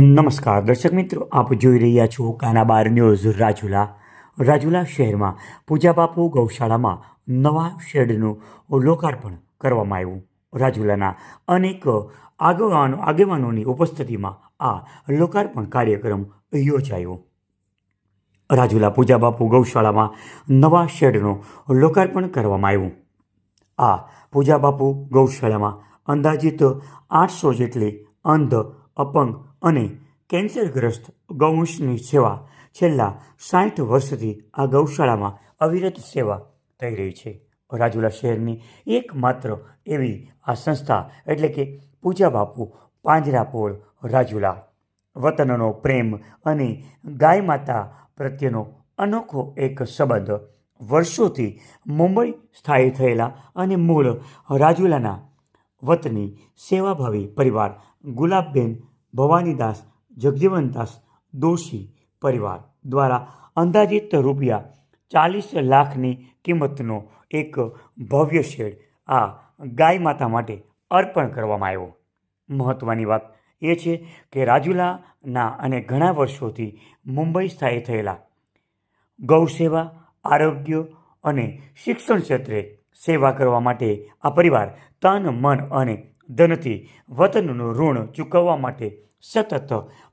નમસ્કાર, દર્શક મિત્રો, આપ જોઈ રહ્યા છો કાનાબાર ન્યૂઝ રાજુલા. રાજુલા શહેરમાં પૂજાબાપુ ગૌશાળામાં નવા શેડનું લોકાર્પણ કરવામાં આવ્યું. રાજુલાના અનેક આગેવાનો, આગેવાનોની ઉપસ્થિતિમાં આ લોકાર્પણ કાર્યક્રમ યોજાયો. રાજુલા પૂજાબાપુ ગૌશાળામાં નવા શેડનું લોકાર્પણ કરવામાં આવ્યું. આ પૂજાબાપુ ગૌશાળામાં અંદાજિત આઠસો જેટલી અંધ અપંગ અને કેન્સરગ્રસ્ત ગૌવંશની સેવા છેલ્લા સાઠ વર્ષથી આ ગૌશાળામાં અવિરત સેવા થઈ રહી છે. રાજુલા શહેરની એકમાત્ર એવી આ સંસ્થા એટલે કે પૂજા બાપુ પાંજરાપોળ રાજુલા. વતનનો પ્રેમ અને ગાય માતા પ્રત્યેનો અનોખો એક સંબંધ વર્ષોથી મુંબઈ સ્થાયી થયેલા અને મૂળ રાજુલાના વતની સેવાભાવી પરિવાર ગુલાબબેન ભવાનીદાસ, જગજીવનદાસ, દોશી પરિવાર દ્વારા અંદાજિત રૂપિયા ચાલીસ લાખની કિંમતનો એક ભવ્ય શેડ આ ગાય માતા માટે અર્પણ કરવામાં આવ્યો. મહત્ત્વની વાત એ છે કે રાજુલાના અને ઘણા વર્ષોથી મુંબઈ સ્થાયી થયેલા ગૌસેવા આરોગ્ય અને શિક્ષણ ક્ષેત્રે સેવા કરવા માટે આ પરિવાર તન, મન અને ધનથી વતનનું ઋણ ચૂકવવા માટે સતત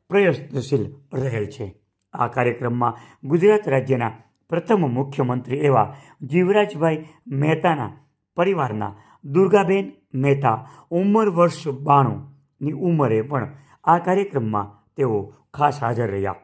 પ્રયત્નશીલ રહેલ છે. આ કાર્યક્રમમાં ગુજરાત રાજ્યના પ્રથમ મુખ્યમંત્રી એવા જીવરાજભાઈ મહેતાના પરિવારના દુર્ગાબેન મહેતા ઉંમર વર્ષ બાણુંની ઉંમરે પણ આ કાર્યક્રમમાં તેઓ ખાસ હાજર રહ્યા.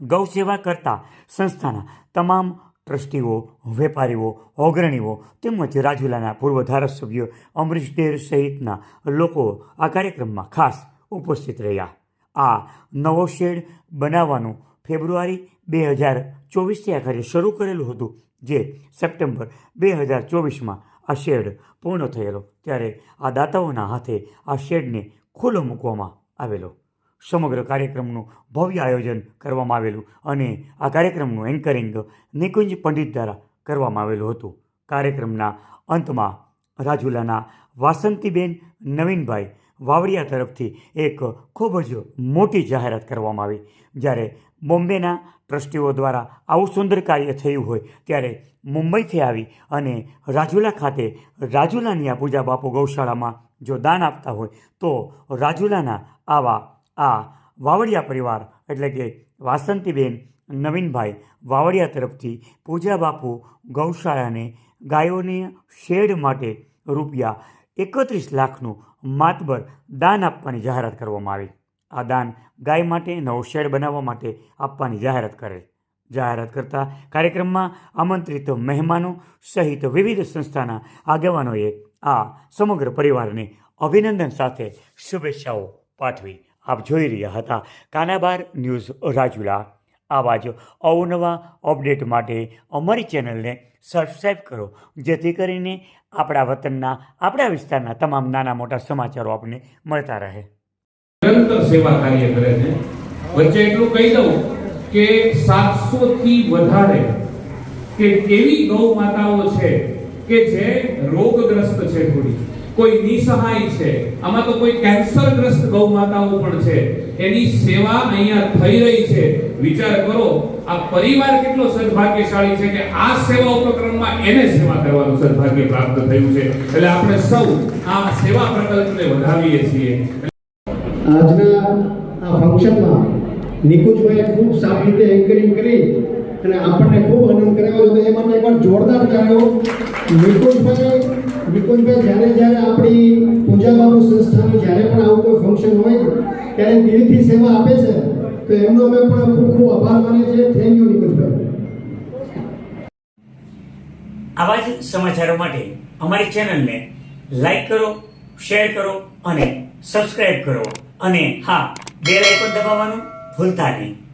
ગૌ સેવા કરતા સંસ્થાના તમામ ટ્રસ્ટીઓ, વેપારીઓ, અગ્રણીઓ તેમજ રાજુલાના પૂર્વ ધારાસભ્ય અમરીશ ડેર સહિતના લોકો આ કાર્યક્રમમાં ખાસ ઉપસ્થિત રહ્યા. આ નવો શેડ બનાવવાનું ફેબ્રુઆરી બે હજાર ચોવીસથી આ કાર્ય શરૂ કરેલું હતું, જે સપ્ટેમ્બર બે હજાર ચોવીસમાં આ શેડ પૂર્ણ થયેલો. ત્યારે આ દાતાઓના હાથે આ શેડને ખુલ્લો મૂકવામાં આવેલો. સમગ્ર કાર્યક્રમનું ભવ્ય આયોજન કરવામાં આવેલું અને આ કાર્યક્રમનું એન્કરિંગ નિકુંજ પંડિત દ્વારા કરવામાં આવેલું હતું. કાર્યક્રમના અંતમાં રાજુલાના વાસંતીબેન નવીનભાઈ વાવડિયા તરફથી એક ખૂબ જ મોટી જાહેરાત કરવામાં આવી. જ્યારે બોમ્બેના ટ્રસ્ટીઓ દ્વારા આવું સુંદર કાર્ય થયું હોય ત્યારે મુંબઈથી આવી અને રાજુલા ખાતે રાજુલાની આ પૂજા બાપુ ગૌશાળામાં જો દાન આપતા હોય તો રાજુલાના આવા આ વાવડિયા પરિવાર, એટલે કે વાસંતીબેન, નવીનભાઈ વાવડિયા તરફથી પૂજા બાપુ ગૌશાળાને ગાયોની શેડ માટે રૂપિયા એકત્રીસ લાખનું માતબર દાન આપવાની જાહેરાત કરવામાં આવી. આ દાન ગાય માટે નવો શેડ બનાવવા માટે આપવાની જાહેરાત કરે. જાહેરાત કરતા કાર્યક્રમમાં આમંત્રિત મહેમાનો સહિત વિવિધ સંસ્થાના આગેવાનોએ આ સમગ્ર પરિવારને અભિનંદન સાથે શુભેચ્છાઓ પાઠવી આપ જોઈ રહ્યા હતા. કાનાબાર ન્યૂઝ રાજુલા. આવા જ અવનવા અપડેટ માટે અમારી ચેનલને સબસ્ક્રાઈબ કરો, જેથી કરીને આપણા વતનના, આપણા વિસ્તારના તમામ નાના મોટા સમાચારો આપણને મળતા રહે. નિરંતર સેવા કાર્ય કરે છે. વચ્ચે એટલું કહી દઉં કે સાતસો થી વધારે કે એવી ગૌ માતાઓ છે કે જે રોગગ્રસ્ત છે થોડી. કોઈ નિસહાય છે. આમાં તો કોઈ કેન્સરગ્રસ્ત ગૌ માતાઓ પણ છે. એની સેવા અહીંયા થઈ રહી છે. વિચાર કરો, આ પરિવાર કેટલો સદભાગ્યશાળી છે કે આ સેવા ઉપક્રમમાં એને સેવા કરવાનું સદભાગ્ય પ્રાપ્ત થયું છે. એટલે આપણે સૌ આ સેવા પ્રકલ્પને વધાવીએ છીએ. આજના આ ફંક્શનમાં નિકુંજભાઈએ ખૂબ સારી રીતે એન્કરિંગ કરી અને આપણને ખૂબ આનંદ કરાવ્યો તો એ માટે પણ જોરદાર તાળીઓ નિકુંજભાઈ નિકુંજભાઈ જ્યારે જ્યારે આપણી પૂજા સંસ્થાનું જ્યારે પણ આવું કોઈ ફંક્શન હોય ત્યારે દિલથી સેવા આપે છે. તો એમનો અમે પણ ખૂબ ખૂબ આભાર માનીએ છીએ. Thank you Nikunjbhai. આવા જ સમાચારો માટે અમારી ચેનલને લાઈક કરો, શેર કરો અને સબસ્ક્રાઇબ કરો. અને હા, બેલ પણ દબાવવાનું ભૂલતા નહીં.